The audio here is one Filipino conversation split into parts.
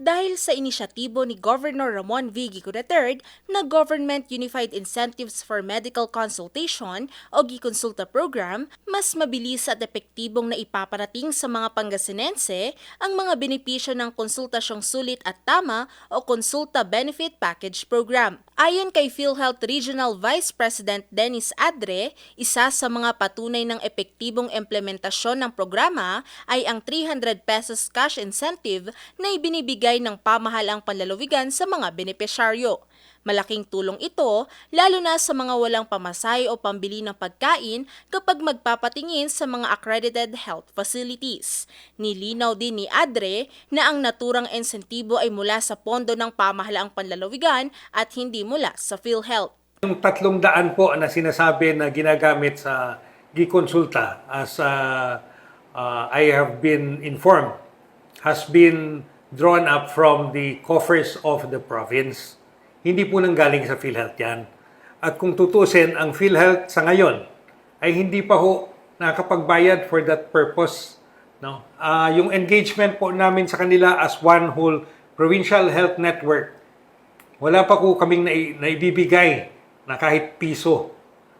dahil sa inisyatibo ni Governor Ramon V. Gico III na Government Unified Incentives for Medical Consultation o GIConsulta Program, mas mabilis at epektibong na ipaparating sa mga Pangasinense ang mga benepisyo ng konsultasyong sulit at tama o Konsulta Benefit Package Program. Ayon kay PhilHealth Regional Vice President Dennis Adre, isa sa mga patunay ng epektibong implementasyon ng programa ay ang 300 pesos cash incentive na ibinibigay ng pamahalang panlalawigan sa mga benepisyaryo. Malaking tulong ito lalo na sa mga walang pamasahe o pambili ng pagkain kapag magpapatingin sa mga accredited health facilities. Nilinaw din ni Adre na ang naturang insentibo ay mula sa pondo ng pamahalaang panlalawigan at hindi mula sa PhilHealth. Yung tatlong daan po na sinasabi na ginagamit sa Gikonsulta as uh, uh, I have been informed has been drawn up from the coffers of the province. Hindi po nang galing sa PhilHealth yan. At kung tutusin, ang PhilHealth sa ngayon ay hindi pa ho nakakapagbayad for that purpose. No? Ah, yung engagement po namin sa kanila as one whole provincial health network, wala pa po kaming nai- naibibigay na kahit piso.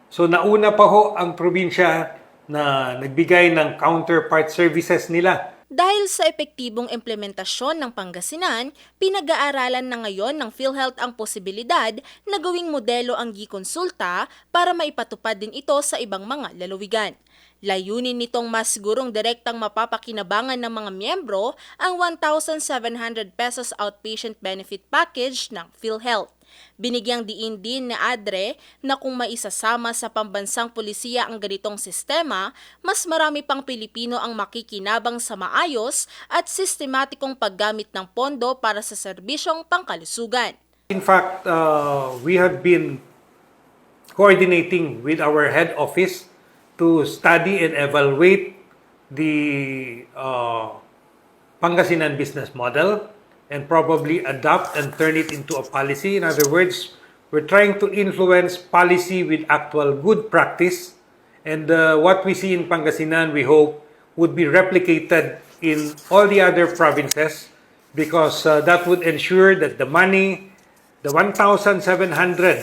So nauna pa ho ang probinsya na nagbigay ng counterpart services nila Dahil sa epektibong implementasyon ng Pangasinan, pinag-aaralan na ngayon ng PhilHealth ang posibilidad na gawing modelo ang Gikonsulta para maipatupad din ito sa ibang mga lalawigan. Layunin nitong mas sigurong direktang mapapakinabangan ng mga miyembro ang 1,700 pesos outpatient benefit package ng PhilHealth. Binigyang diin din ni Adre na kung maisasama sa pambansang pulisiya ang ganitong sistema, mas marami pang Pilipino ang makikinabang sa maayos at sistematikong paggamit ng pondo para sa serbisyong pangkalusugan. In fact, uh, we have been coordinating with our head office to study and evaluate the uh, Pangasinan business model and probably adopt and turn it into a policy. In other words, we're trying to influence policy with actual good practice. And uh, what we see in Pangasinan, we hope, would be replicated in all the other provinces because uh, that would ensure that the money, the 1,700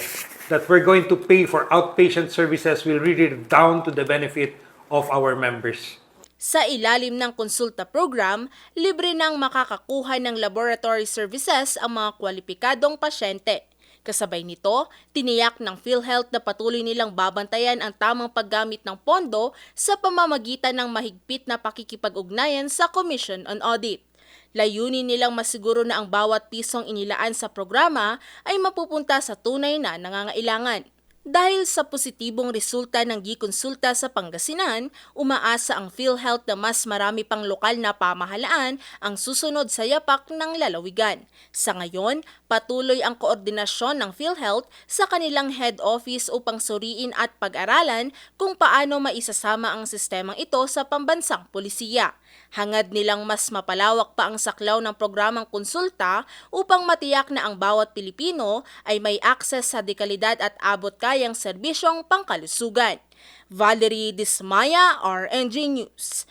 that we're going to pay for outpatient services will really down to the benefit of our members. Sa ilalim ng konsulta program, libre nang makakakuha ng laboratory services ang mga kwalipikadong pasyente. Kasabay nito, tiniyak ng PhilHealth na patuloy nilang babantayan ang tamang paggamit ng pondo sa pamamagitan ng mahigpit na pakikipag-ugnayan sa Commission on Audit. Layunin nilang masiguro na ang bawat pisong inilaan sa programa ay mapupunta sa tunay na nangangailangan. Dahil sa positibong resulta ng Gikonsulta sa Pangasinan, umaasa ang PhilHealth na mas marami pang lokal na pamahalaan ang susunod sa yapak ng lalawigan. Sa ngayon, patuloy ang koordinasyon ng PhilHealth sa kanilang head office upang suriin at pag-aralan kung paano maisasama ang sistemang ito sa pambansang polisiya. Hangad nilang mas mapalawak pa ang saklaw ng programang konsulta upang matiyak na ang bawat Pilipino ay may akses sa dekalidad at abot kayang serbisyong pangkalusugan. Valerie Dismaya, RNG News.